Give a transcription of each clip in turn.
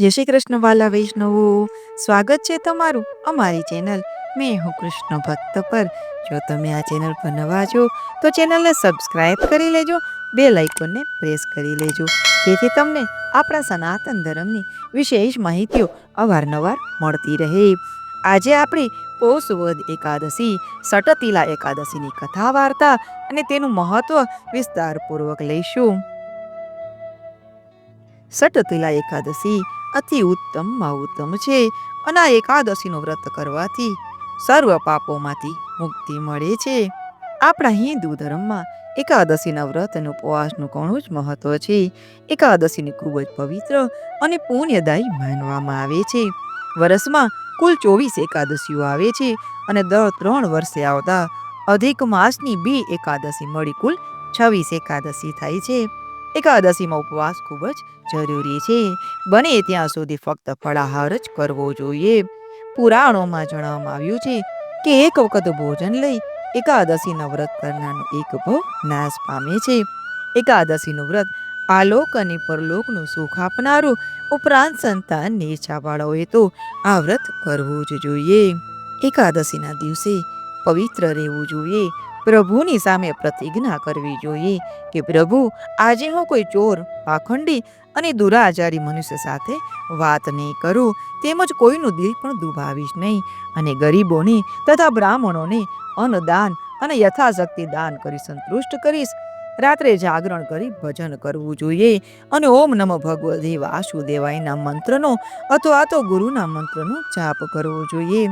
જય શ્રી કૃષ્ણ વાલા વૈષ્ણવો, સ્વાગત છે તમારું અમારી ચેનલ. મેં હું કૃષ્ણ ભક્ત પર. જો તમે આ ચેનલ પર નવા છો, તો ચેનલને સબસ્ક્રાઇબ કરી લેજો બે લાઇકોનને પ્રેસ કરી લેજો, જેથી તમને આપણા સનાતન ધર્મની વિશેષ માહિતીઓ અવારનવાર મળતી રહે. આજે આપણે પોષવદ એકાદશી, સટતિલા એકાદશીની કથા વાર્તા અને તેનું મહત્વ વિસ્તારપૂર્વક લઈશું. સટતિલા એકાદશી અતિ ઉત્તમમાં ઉત્તમ છે. અને આ એકાદશીનું વ્રત કરવાથી સર્વ પાપોમાંથી મુક્તિ મળે છે. આપણા હિન્દુ ધર્મમાં એકાદશીના વ્રત અને ઉપવાસનું ઘણું જ મહત્વ છે. એકાદશીને ખૂબ જ પવિત્ર અને પુણ્યદાયી માનવામાં આવે છે. વર્ષમાં કુલ ચોવીસ એકાદશીઓ આવે છે અને દર ત્રણ વર્ષે આવતા અધિક માસની બે એકાદશી મળી કુલ છવ્વીસ એકાદશી થાય છે. એકાદશીમાં ઉપવાસ ખૂબ જ જરૂરી છે. બને ત્યાં સુધી ફક્ત ફળાહાર જ કરવો જોઈએ. પુરાણોમાં જણાવવામાં આવ્યું છે કે એક વખત ભોજન લઈ એકાદશી વ્રત કરનારનો એક ભવ નાશ પામે છે. એકાદશીનું વ્રત આલોક અને પરલોકનું સુખ આપનારું ઉપરાંત સંતાન નીચાવાળાઓએ તો આ વ્રત કરવું જ જોઈએ. એકાદશીના દિવસે પવિત્ર રહેવું જોઈએ. પ્રભુની સામે પ્રતિજ્ઞા કરવી જોઈએ કે પ્રભુ, આજે હું કોઈ ચોર, પાખંડી અને દુરાચારી મનુષ્ય સાથે વાત નહીં કરું, તેમજ કોઈનું દિલ પણ દુભાવીશ નહીં અને ગરીબોને તથા બ્રાહ્મણોને અન્નદાન અને યથાશક્તિ દાન કરી સંતુષ્ટ કરીશ. રાત્રે જાગરણ કરી ભજન કરવું જોઈએ અને ઓમ નમઃ ભગવદે વાસુદેવાયના મંત્રનો અથવા તો ગુરુના મંત્રનો જાપ કરવો જોઈએ.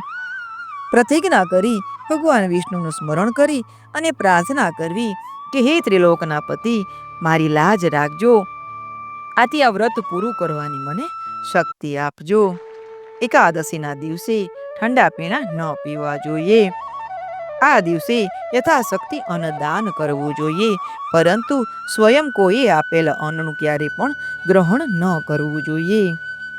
પ્રતિજ્ઞા કરી ભગવાન વિષ્ણુનું સ્મરણ કરી અને પ્રાર્થના કરવી કે હે ત્રિલોકના પતિ, મારી લાજ રાખજો. આથી આ વ્રત પૂરું કરવાની મને શક્તિ આપજો. એકાદશીના દિવસે ઠંડા પીણા ન પીવા જોઈએ. આ દિવસે યથાશક્તિ અન્નદાન કરવું જોઈએ, પરંતુ સ્વયં કોઈએ આપેલ અન્નનું ક્યારે પણ ગ્રહણ ન કરવું જોઈએ.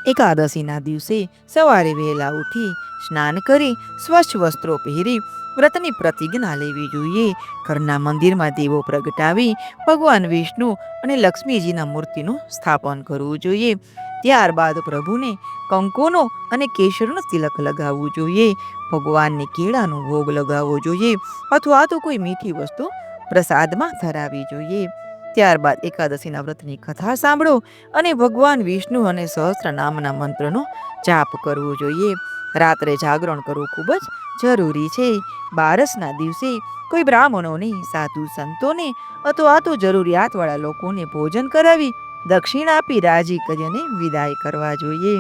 એકાદશીના દિવસે સવારે વહેલા ઉઠી સ્નાન કરી સ્વચ્છ વસ્ત્રો પહેરી વ્રતની પ્રતિજ્ઞા લેવી જોઈએ. ઘરના મંદિરમાં દીવો પ્રગટાવી ભગવાન વિષ્ણુ અને લક્ષ્મીજીના મૂર્તિનું સ્થાપન કરવું જોઈએ. ત્યારબાદ પ્રભુને કંકોનો અને કેસરનો તિલક લગાવવું જોઈએ. ભગવાનને કેળાનો ભોગ લગાવવો જોઈએ અથવા તો કોઈ મીઠી વસ્તુ પ્રસાદમાં ધરાવવી જોઈએ. ત્યારબાદ એકાદશીના વ્રતની કથા સાંભળો અને ભગવાન વિષ્ણુ અને સહસ્ત્ર નામના મંત્રનો જાપ કરવો જોઈએ. રાત્રે જાગરણ કરવું ખૂબ જ જરૂરી છે. બારસના દિવસે કોઈ બ્રાહ્મણોને, સાધુ સંતોને અથવા તો જરૂરિયાતવાળા લોકોને ભોજન કરાવી દક્ષિણ આપી રાજી કરીને વિદાય કરવા જોઈએ.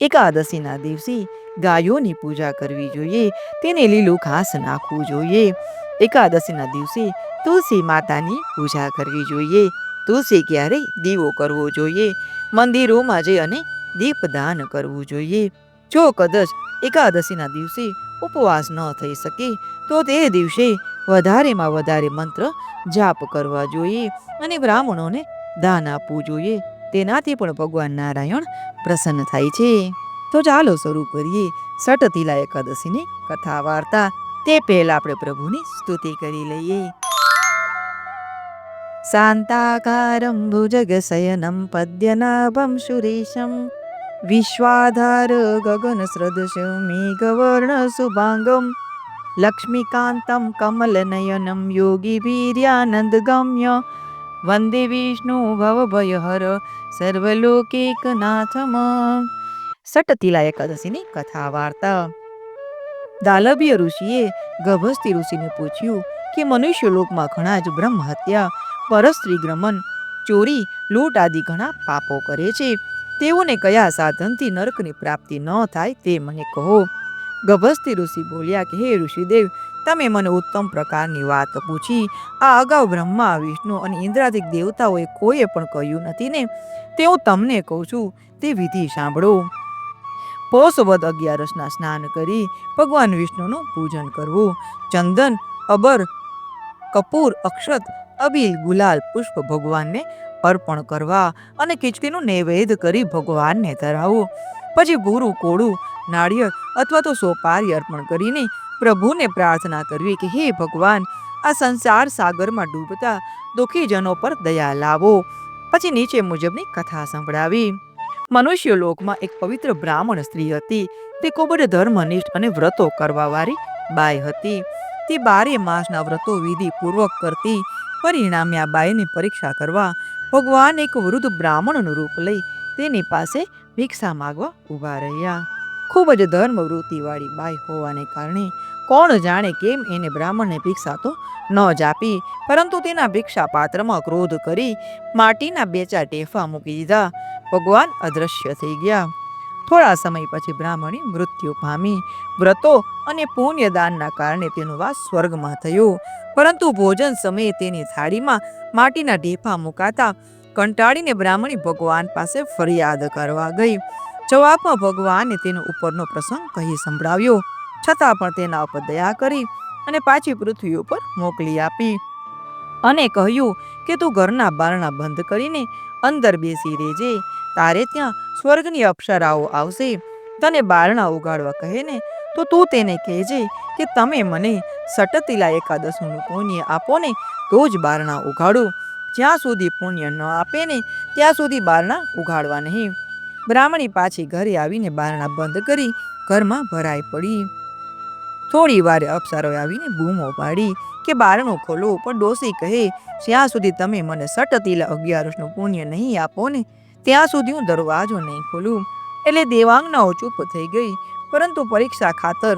એકાદશીના દિવસે ગાયોની પૂજા કરવી જોઈએ. તેને લીલું ઘાસ નાખવું જોઈએ. એકાદશીના દિવસે તુલસી માતાની પૂજા કરવી જોઈએ. તુલસી ક્યારે દીવો કરવો જોઈએ? મંદિરોમાં જઈ અને દીપદાન કરવું જોઈએ. જો કદાચ એકાદશીના દિવસે ઉપવાસ ન થઈ શકે, તો તે દિવસે વધારેમાં વધારે મંત્ર જાપ કરવા જોઈએ અને બ્રાહ્મણોને દાન આપવું જોઈએ. તેનાથી પણ ભગવાન નારાયણ પ્રસન્ન થાય છે. તો ચાલો શરૂ કરીએ. સટતિલા એકાદશીની કથા વાર્તા. તે પહેલા આપણે પ્રભુની સ્તુતિ કરી લઈએ. શાંતાકારં ભુજગશયनं પદ્યનાભં સુરેશం વિશ્વાધાર ગગન સદૃશ મેઘવર્ણ શુભાંગમ. લક્ષ્મીકાંતમ કમલનયનમ યોગી વીર્યાનંદ ગમ્ય વંદે વિષ્ણુ ભવભયહર સર્વલોકેકનાથમ. સટતિલા એકાદશીની કથા વાર્તા દાલભ્ય ઋષિએ ગભસ્તી ઋષિને પૂછ્યું કે મનુષ્ય લોકમાં ઘણા જ બ્રહ્મ હત્યા પરસ્ત્રી ગ્રમન ચોરી, લૂંટ આદિ ઘણા પાપો કરે છે. તેઓને કયા સાધનથી નરકની પ્રાપ્તિ ન થાય તે મને કહો. ગભસ્તી ઋષિ બોલ્યા કે, હે ઋષિદેવ, તમે મને ઉત્તમ પ્રકારની વાત પૂછી. આ અગાઉ બ્રહ્મા, વિષ્ણુ અને ઇન્દ્રાદિક દેવતાઓએ કોઈએ પણ કહ્યું નથી ને? તે હું તમને કહું છું. તે વિધિ સાંભળો. પોષવદ અગિયારસના સ્નાન કરી ભગવાન વિષ્ણુનું પૂજન કરવું. ચંદન, અબર, કપૂર, અક્ષત, અબીલ, ગુલાલ, પુષ્પ ભગવાનને અર્પણ કરવા અને ખીચડીનું નૈવેદ્ય કરી ભગવાનને ધરાવવું પછી ભૂરું, કોળું, નાળિયેર અથવા તો સોપારી અર્પણ કરીને પ્રભુને પ્રાર્થના કરવી કે, હે ભગવાન, આ સંસાર સાગરમાં ડૂબતા દુઃખીજનો પર દયા લાવો. પછી નીચે મુજબની કથા સંભળાવી. મનુષ્ય લોકમાં એક પવિત્ર બ્રાહ્મણ સ્ત્રી હતી. તે ખૂબ જ ધર્મનિષ્ઠ અને વ્રતો કરવાવાળી બાઈ હતી. તે બારે માસના વ્રતો વિધિ પૂર્વક કરતી, પરિણામે આ બાઈની પરીક્ષા કરવા ભગવાન એક વૃદ્ધ બ્રાહ્મણનું રૂપ લઈ તેની પાસે ભિક્ષા માગવા ઊભા રહ્યા. ખૂબ જ ધર્મવૃત્તિવાળી બાઈ હોવાને કારણે કોણ જાણે કેમ એને બ્રાહ્મણને ભિક્ષા તો ન જ આપી, પરંતુ તેના ભિક્ષા પાત્રમાં ક્રોધ કરી માટીના બે ચાર ટેફા મૂકી દીધા. ભગવાન અદૃશ્ય થઈ ગયા. થોડા સમય પછી બ્રાહ્મણી મૃત્યુ પામી. વ્રતો અને પુણ્યદાનના કારણે તેનો વાસ સ્વર્ગમાં થયો. પરંતુ ભોજન સમયે તેની થાળીમાં માટીના ઢેફા મુકાતા કંટાળીને બ્રાહ્મણી ભગવાન પાસે ફરિયાદ કરવા ગઈ. જવાબમાં ભગવાને તેનો ઉપરનો પ્રસંગ કહી સંભળાવ્યો. છતાં પણ તેના ઉપર દયા કરી અને પાછી પૃથ્વી ઉપર મોકલી આપી. અને કહ્યું કે તું ઘરના બારણા બંધ કરીને અંદર બેસી રહેજે. તારે ત્યાં સ્વર્ગની અપ્સરાઓ આવશે. તને બારણા ઉગાડવા કહે ને તો તું તેને કહેજે કે તમે મને સટતિલા એકાદશનું પુણ્ય આપો ને તો જ બારણા ઉઘાડું જ્યાં સુધી પુણ્ય ન આપે ને ત્યાં સુધી બારણા ઉઘાડવા નહીં. બ્રાહ્મણી પાછી ઘરે આવીને બારણા બંધ કરી ઘરમાં ભરાઈ પડી. થોડી વારે અપ્સરોએ આવીને બૂમો પાડી કે, બારણું ખોલો પણ ડોસી કહે, જ્યાં સુધી તમે મને સટતીલા અગિયારસનું પુણ્ય નહીં આપો ને, ત્યાં સુધી હું દરવાજો નહીં ખોલું. એટલે દેવાંગનાઓ ચૂપ થઈ ગઈ. પરંતુ પરીક્ષા ખાતર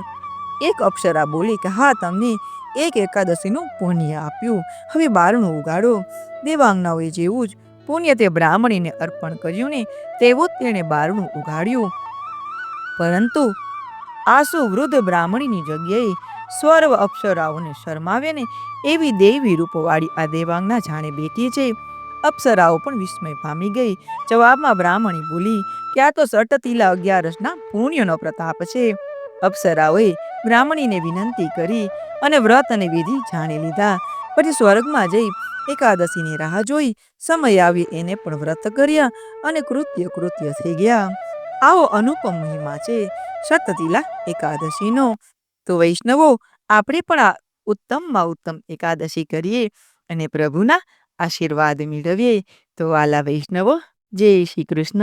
એક અપ્સરા બોલી કે, હા, તમને એક એકાદશીનું પુણ્ય આપ્યું. હવે બારણું ઉગાડો. દેવાંગનાઓએ જેવું જ પુણ્ય તે બ્રાહ્મણીને અર્પણ કર્યું ને, તેવું જ તેણે બારણું ઉગાડ્યું. પરંતુ આસુ વૃદ્ધ બ્રાહ્મણીની જગ્યાએ સ્વર્વ અપ્સરાઓને શરમાવે ને એવી દેવી રૂપવાળી આ દેવાંગના જાણે બેટી છે. અપ્સરાઓ પણ વિસ્મય પામી ગઈ. જવાબમાં બ્રાહ્મણી બોલી કે આ તો સટતિલા અગિયારસના પુણ્યનો પ્રતાપ છે. અપ્સરાઓએ બ્રાહ્મણીને વિનંતી કરી અને વ્રત અને વિધિ જાણી લીધા. પછી સ્વર્ગમાં જઈ એકાદશીની રાહ જોઈ. સમય આવી, એને પણ વ્રત કર્યા અને કૃત્ય કૃત્ય થઈ ગયા. આવો અનુપમ મહિમા છે. સતતિલા એકાદશીનો તો વૈષ્ણવો, આપણે પણ આ ઉત્તમમાં ઉત્તમ એકાદશી કરીએ અને પ્રભુના આશીર્વાદ મેળવીએ. તો આલા વૈષ્ણવો, જય શ્રી કૃષ્ણ.